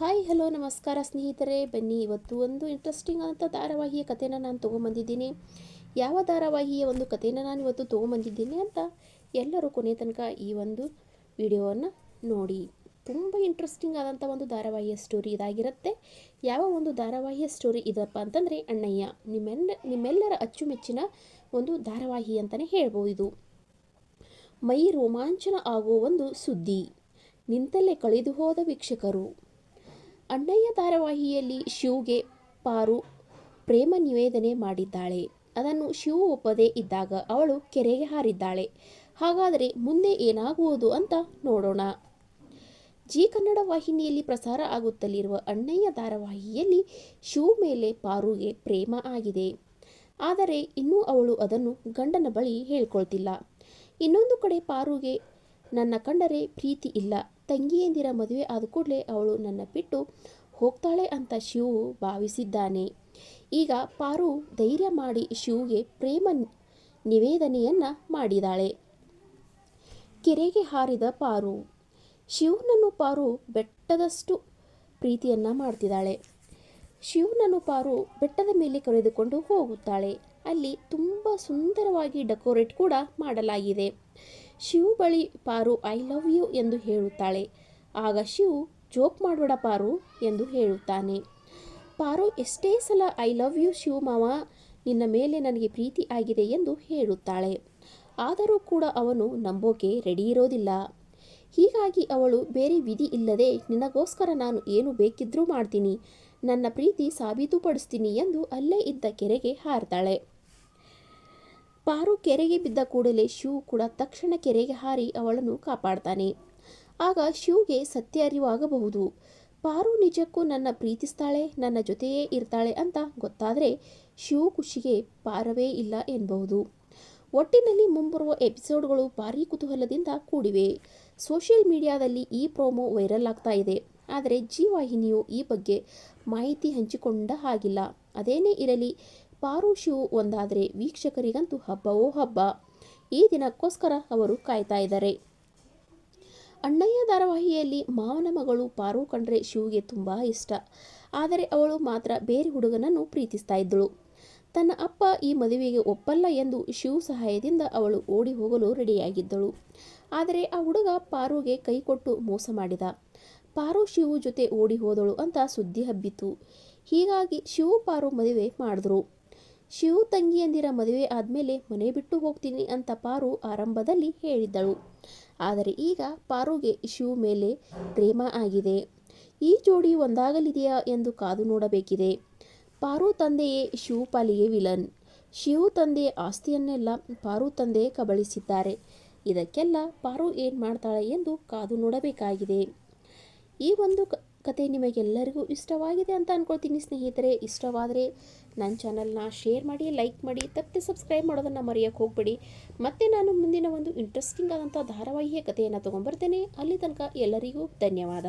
Hi, hello, ನಮಸ್ಕಾರ ಸ್ನೇಹಿತರೆ. ಬನ್ನಿ, ಇವತ್ತು ಒಂದು ಇಂಟ್ರೆಸ್ಟಿಂಗ್ ಆದಂಥ ಧಾರಾವಾಹಿಯ ಕಥೆನ ನಾನು ತೊಗೊಂಬಂದಿದ್ದೀನಿ. ಯಾವ ಧಾರಾವಾಹಿಯ ಒಂದು ಕಥೆನ ನಾನು ಇವತ್ತು ತೊಗೊಂಬಂದಿದ್ದೀನಿ ಅಂತ ಎಲ್ಲರೂ ಕೊನೆ ತನಕ ಈ ಒಂದು ವಿಡಿಯೋವನ್ನು ನೋಡಿ. ತುಂಬ ಇಂಟ್ರೆಸ್ಟಿಂಗ್ ಆದಂಥ ಒಂದು ಧಾರಾವಾಹಿಯ ಸ್ಟೋರಿ ಇದಾಗಿರುತ್ತೆ. ಯಾವ ಒಂದು ಧಾರಾವಾಹಿಯ ಸ್ಟೋರಿ ಇದಪ್ಪ ಅಂತಂದರೆ ಅಣ್ಣಯ್ಯ. ನಿಮ್ಮೆಲ್ಲ, ನಿಮ್ಮೆಲ್ಲರ ಅಚ್ಚುಮೆಚ್ಚಿನ ಒಂದು ಧಾರಾವಾಹಿ ಅಂತಲೇ ಹೇಳ್ಬೋದು. ಇದು ಮೈ ರೋಮಾಂಚನ ಆಗುವ ಒಂದು ಸುದ್ದಿ. ನಿಂತಲ್ಲೇ ಕಳೆದು ಹೋದ ವೀಕ್ಷಕರು. ಅಣ್ಣಯ್ಯ ಧಾರಾವಾಹಿಯಲ್ಲಿ ಶಿವ್ಗೆ ಪಾರು ಪ್ರೇಮ ನಿವೇದನೆ ಮಾಡಿದ್ದಾಳೆ. ಅದನ್ನು ಶಿವು ಒಪ್ಪದೇ ಇದ್ದಾಗ ಅವಳು ಕೆರೆಗೆ ಹಾರಿದ್ದಾಳೆ. ಹಾಗಾದರೆ ಮುಂದೆ ಏನಾಗುವುದು ಅಂತ ನೋಡೋಣ. ಜಿ ಕನ್ನಡ ವಾಹಿನಿಯಲ್ಲಿ ಪ್ರಸಾರ ಆಗುತ್ತಲಿರುವ ಅಣ್ಣಯ್ಯ ಧಾರಾವಾಹಿಯಲ್ಲಿ ಶಿವ ಮೇಲೆ ಪಾರುಗೆ ಪ್ರೇಮ ಆಗಿದೆ. ಆದರೆ ಇನ್ನೂ ಅವಳು ಅದನ್ನು ಗಂಡನ ಬಳಿ ಹೇಳ್ಕೊಳ್ತಿಲ್ಲ. ಇನ್ನೊಂದು ಕಡೆ ಪಾರುಗೆ, ನನ್ನ ಕಂಡರೆ ಪ್ರೀತಿ ಇಲ್ಲ. ತಂಗಿಯಂದಿರ ಮದುವೆ ಆದ ಕೂಡಲೇ ಅವಳು ನನ್ನ ಬಿಟ್ಟು ಹೋಗ್ತಾಳೆ ಅಂತ ಶಿವು ಭಾವಿಸಿದ್ದಾನೆ. ಈಗ ಪಾರು ಧೈರ್ಯ ಮಾಡಿ ಶಿವುಗೆ ಪ್ರೇಮ ನಿವೇದನೆಯನ್ನು ಮಾಡಿದಾಳೆ. ಕೆರೆಗೆ ಹಾರಿದ ಪಾರು. ಶಿವನನ್ನು ಪಾರು ಬೆಟ್ಟದಷ್ಟು ಪ್ರೀತಿಯನ್ನು ಮಾಡ್ತಿದ್ದಾಳೆ. ಶಿವನನ್ನು ಪಾರು ಬೆಟ್ಟದ ಮೇಲೆ ಕರೆದುಕೊಂಡು ಹೋಗುತ್ತಾಳೆ. ಅಲ್ಲಿ ತುಂಬ ಸುಂದರವಾಗಿ ಡೆಕೋರೇಟ್ ಕೂಡ ಮಾಡಲಾಗಿದೆ. ಶಿವ್ ಬಳಿ ಪಾರು ಐ ಲವ್ ಯು ಎಂದು ಹೇಳುತ್ತಾಳೆ. ಆಗ ಶಿವ್, ಜೋಕ್ ಮಾಡಬೇಡ ಪಾರು ಎಂದು ಹೇಳುತ್ತಾನೆ. ಪಾರು, ಎಷ್ಟೇ ಸಲ ಐ ಲವ್ ಯು ಶಿವ ಮಾವ, ನಿನ್ನ ಮೇಲೆ ನನಗೆ ಪ್ರೀತಿ ಆಗಿದೆ ಎಂದು ಹೇಳುತ್ತಾಳೆ. ಆದರೂ ಕೂಡ ಅವನು ನಂಬೋಕೆ ರೆಡಿ ಇರೋದಿಲ್ಲ. ಹೀಗಾಗಿ ಅವಳು, ಬೇರೆ ವಿಧಿ ಇಲ್ಲದೆ ನಿನಗೋಸ್ಕರ ನಾನು ಏನು ಬೇಕಿದ್ರೂ ಮಾಡ್ತೀನಿ. ನನ್ನ ಪ್ರೀತಿ ಸಾಬೀತುಪಡಿಸ್ತೀನಿ ಎಂದು ಅಲ್ಲೇ ಇದ್ದ ಕೆರೆಗೆ ಹಾರ್ತಾಳೆ. ಪಾರು ಕೆರೆಗೆ ಬಿದ್ದ ಕೂಡಲೇ ಶಿವ್ ಕೂಡ ತಕ್ಷಣ ಕೆರೆಗೆ ಹಾರಿ ಅವಳನ್ನು ಕಾಪಾಡ್ತಾನೆ. ಆಗ ಶಿವ್ಗೆ ಸತ್ಯ ಅರಿವಾಗಬಹುದು. ಪಾರು ನಿಜಕ್ಕೂ ನನ್ನ ಪ್ರೀತಿಸ್ತಾಳೆ, ನನ್ನ ಜೊತೆಯೇ ಇರ್ತಾಳೆ ಅಂತ ಗೊತ್ತಾದರೆ ಶಿವ್ ಖುಷಿಗೆ ಪಾರವೇ ಇಲ್ಲ ಎನ್ನಬಹುದು ಒಟ್ಟಿನಲ್ಲಿ ಮುಂಬರುವ ಎಪಿಸೋಡ್ಗಳು ಭಾರಿ ಕುತೂಹಲದಿಂದ ಕೂಡಿವೆ. ಸೋಷಿಯಲ್ ಮೀಡಿಯಾದಲ್ಲಿ ಈ ಪ್ರೋಮೋ ವೈರಲ್ ಆಗ್ತಾ ಇದೆ. ಆದರೆ ಜಿ ವಾಹಿನಿಯು ಈ ಬಗ್ಗೆ ಮಾಹಿತಿ ಹಂಚಿಕೊಂಡ ಹಾಗಿಲ್ಲ. ಅದೇನೇ ಇರಲಿ ಪಾರು ಶಿವು ಒಂದಾದರೆ ವೀಕ್ಷಕರಿಗಂತೂ ಹಬ್ಬವೋ ಹಬ್ಬ. ಈ ದಿನಕ್ಕೋಸ್ಕರ ಅವರು ಕಾಯ್ತಾ ಇದ್ದಾರೆ. ಅಣ್ಣಯ್ಯ ಧಾರಾವಾಹಿಯಲ್ಲಿ ಮಾವನ ಮಗಳು ಪಾರು ಕಂಡ್ರೆ ಶಿವಗೆ ತುಂಬ ಇಷ್ಟ. ಆದರೆ ಅವಳು ಮಾತ್ರ ಬೇರೆ ಹುಡುಗನನ್ನು ಪ್ರೀತಿಸ್ತಾ ಇದ್ದಳು. ತನ್ನ ಅಪ್ಪ ಈ ಮದುವೆಗೆ ಒಪ್ಪಲ್ಲ ಎಂದು ಶಿವು ಸಹಾಯದಿಂದ ಅವಳು ಓಡಿ ಹೋಗಲು ರೆಡಿಯಾಗಿದ್ದಳು. ಆದರೆ ಆ ಹುಡುಗ ಪಾರುಗೆ ಕೈಕೊಟ್ಟು ಮೋಸ ಮಾಡಿದ. ಪಾರು ಶಿವು ಜೊತೆ ಓಡಿ ಹೋದಳು ಅಂತ ಸುದ್ದಿ ಹಬ್ಬಿತು ಹೀಗಾಗಿ ಶಿವು ಪಾರು ಮದುವೆ ಮಾಡಿದ್ರು. ಶಿವು ತಂಗಿಯಂದಿರ ಮದುವೆ ಆದಮೇಲೆ ಮನೆ ಬಿಟ್ಟು ಹೋಗ್ತೀನಿ ಅಂತ ಪಾರು ಆರಂಭದಲ್ಲಿ ಹೇಳಿದ್ದಳು. ಆದರೆ ಈಗ ಪಾರುಗೆ ಶಿವು ಮೇಲೆ ಪ್ರೇಮ ಆಗಿದೆ. ಈ ಜೋಡಿ ಒಂದಾಗಲಿದೆಯಾ ಎಂದು ಕಾದು ನೋಡಬೇಕಿದೆ. ಪಾರು ತಂದೆಯೇ ಶಿವು ಪಾಲಿಗೆ ವಿಲನ್. ಶಿವು ತಂದೆ ಆಸ್ತಿಯನ್ನೆಲ್ಲ ಪಾರು ತಂದೆ ಕಬಳಿಸಿದ್ದಾರೆ. ಇದಕ್ಕೆಲ್ಲ ಪಾರು ಏನು ಮಾಡ್ತಾಳೆ ಎಂದು ಕಾದು ನೋಡಬೇಕಾಗಿದೆ. ಈ ಒಂದು ಕತೆ ನಿಮಗೆಲ್ಲರಿಗೂ ಇಷ್ಟವಾಗಿದೆ ಅಂತ ಅಂದ್ಕೊಳ್ತೀನಿ ಸ್ನೇಹಿತರೆ. ಇಷ್ಟವಾದರೆ ನನ್ನ ಚಾನಲ್ನ ಶೇರ್ ಮಾಡಿ, ಲೈಕ್ ಮಾಡಿ, ತಪ್ಪದೆ ಸಬ್ಸ್ಕ್ರೈಬ್ ಮಾಡೋದನ್ನು ಮರೆಯೋಕ್ಕೆ ಹೋಗಬೇಡಿ. ಮತ್ತೆ ನಾನು ಮುಂದಿನ ಒಂದು ಇಂಟ್ರೆಸ್ಟಿಂಗ್ ಆದಂಥ ಧಾರಾವಾಹಿಯ ಕಥೆಯನ್ನು ತೊಗೊಂಬರ್ತೇನೆ ಅಲ್ಲಿ ತನಕ ಎಲ್ಲರಿಗೂ ಧನ್ಯವಾದ.